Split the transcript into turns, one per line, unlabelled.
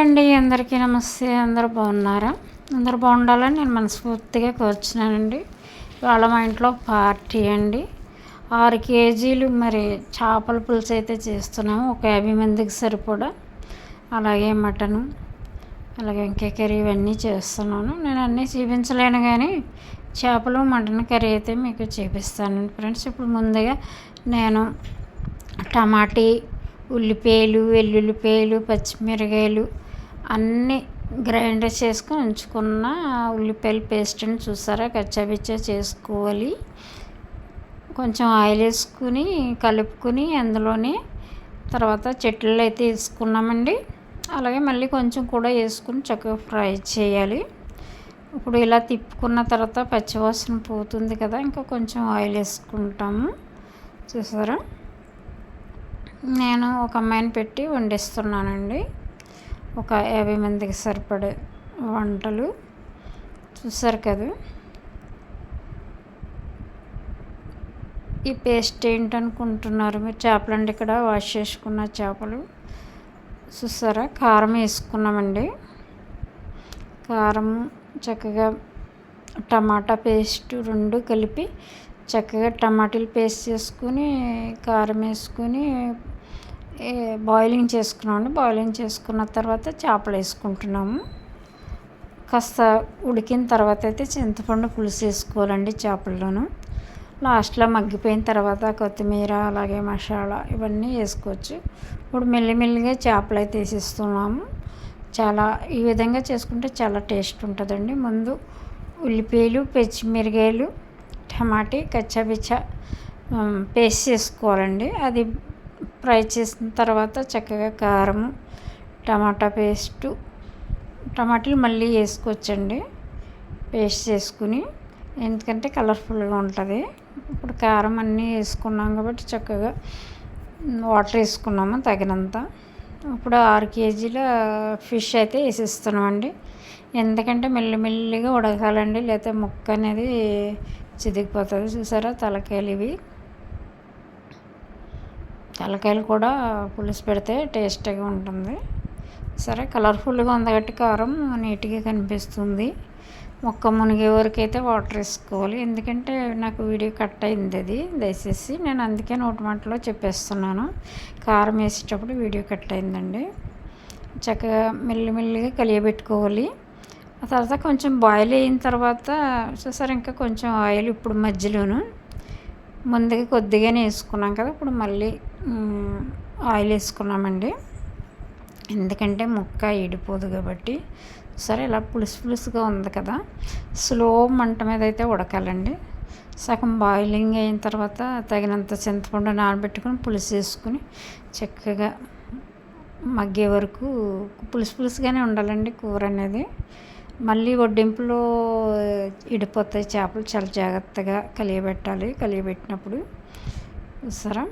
అండి అందరికీ నమస్తే అందరూ బాగున్నారా? అందరూ బాగుండాలని నేను మనస్ఫూర్తిగా కోరుచున్నానండి. ఇవాళ మా ఇంట్లో పార్టీ అండి. ఆరు కేజీలు మరి చేపల పులుసు అయితే చేస్తున్నాము. ఒక యాభై మందికి సరిపడా. అలాగే మటను అలాగే ఇంకా కర్రీ ఇవన్నీ చేస్తున్నాను. నేను అన్నీ చూపించలేను కానీ చేపలు మటన్ కర్రీ అయితే మీకు చూపిస్తానండి ఫ్రెండ్స్. ఇప్పుడు ముందుగా నేను టమాటీ ఉల్లిపాయలు వెల్లుల్లిపాయలు పచ్చిమిరకాయలు అన్నీ గ్రైండ్ చేసుకుని ఉంచుకున్న ఉల్లిపాయల పేస్ట్ని చూసారా? కచ్చాపిచ్చా చేసుకోవాలి. కొంచెం ఆయిల్ వేసుకుని కలుపుకుని అందులోనే తర్వాత చెట్లు అయితే వేసుకున్నామండి. అలాగే మళ్ళీ కొంచెం కూడా వేసుకుని చక్కగా ఫ్రై చేయాలి. ఇప్పుడు ఇలా తిప్పుకున్న తర్వాత పచ్చివాసన పోతుంది కదా ఇంకా కొంచెం ఆయిల్ వేసుకుంటాము. చూసారా? నేను ఒక అమ్మాయిని పెట్టి వండిస్తున్నానండి. ఒక యాభై మందికి సరిపడే వంటలు చూసారు కదా. ఈ పేస్ట్ ఏంటనుకుంటున్నారు మీరు? చేపలండి ఇక్కడ వాష్ చేసుకున్న చేపలు. చూసారా? కారం వేసుకున్నామండి. కారం చక్కగా టమాటా పేస్ట్ రెండు కలిపి చక్కగా టమాటాలు పేస్ట్ చేసుకుని కారం వేసుకుని బాయిలింగ్ చేసుకున్నామండి. బాయిలింగ్ చేసుకున్న తర్వాత చేపలు వేసుకుంటున్నాము. కాస్త ఉడికిన తర్వాత అయితే చింతపండు పులుసు వేసుకోవాలండి చేపల్లోనూ. లాస్ట్లో మగ్గిపోయిన తర్వాత కొత్తిమీర అలాగే మసాలా ఇవన్నీ వేసుకోవచ్చు. ఇప్పుడు మెల్లిమెల్లిగా చేపలు అయితే వేసిస్తున్నాము. చాలా ఈ విధంగా చేసుకుంటే చాలా టేస్ట్ ఉంటుందండి. ముందు ఉల్లిపాయలు పచ్చిమిరకాయలు టమాటీ కచ్చాపిచ్చా పేస్ట్ చేసుకోవాలండి. అది ఫ్రై చేసిన తర్వాత చక్కగా కారం టమాటా పేస్టు టమాటాలు మళ్ళీ వేసుకోవచ్చండి. పేస్ట్ చేసుకుని ఎందుకంటే కలర్ఫుల్గా ఉంటుంది. ఇప్పుడు కారం అన్నీ వేసుకున్నాం కాబట్టి చక్కగా వాటర్ వేసుకున్నాము తగినంత. ఇప్పుడు ఆరు కేజీల ఫిష్ అయితే వేసిస్తున్నామండి. ఎందుకంటే మెల్లిమెల్లిగా ఉడకాలండి లేకపోతే ముక్క అనేది చిదిగిపోతుంది. చూసారా తలకాయలు ఇవి. తలకాయలు కూడా పులుసు పెడితే టేస్టీగా ఉంటుంది. సరే కలర్ఫుల్గా ఉంది కాబట్టి కారం నీట్గా కనిపిస్తుంది. మొక్క మునిగే వరకు అయితే వాటర్ వేసుకోవాలి. ఎందుకంటే నాకు వీడియో కట్ అయింది అది. దయచేసి నేను అందుకే నోటి మాటలో చెప్పేస్తున్నాను. కారం వేసేటప్పుడు వీడియో కట్ అయిందండి. చక్కగా మెల్లిమెల్లిగా కలియబెట్టుకోవాలి. ఆ తర్వాత కొంచెం బాయిల్ అయిన తర్వాత చూసారు ఇంకా కొంచెం ఆయిల్ ఇప్పుడు మధ్యలోను ముందుగా కొద్దిగానే వేసుకున్నాం కదా ఇప్పుడు మళ్ళీ ఆయిల్ వేసుకున్నామండి. ఎందుకంటే ముక్క ఇడిపోదు కాబట్టి. సరే ఇలా పులుసు పులుసుగా ఉంది కదా. స్లో మంట మీద అయితే ఉడకాలండి. సగం బాయిలింగ్ అయిన తర్వాత తగినంత చింతపండు నానబెట్టుకుని పులుసు వేసుకుని చక్కగా మగ్గే వరకు పులుసు పులుసుగానే ఉండాలండి కూర అనేది. మళ్ళీ వడ్డింపులో ఇడిపోతాయి చేపలు చాలా జాగ్రత్తగా కలియబెట్టాలి కలియబెట్టినప్పుడు. సరే.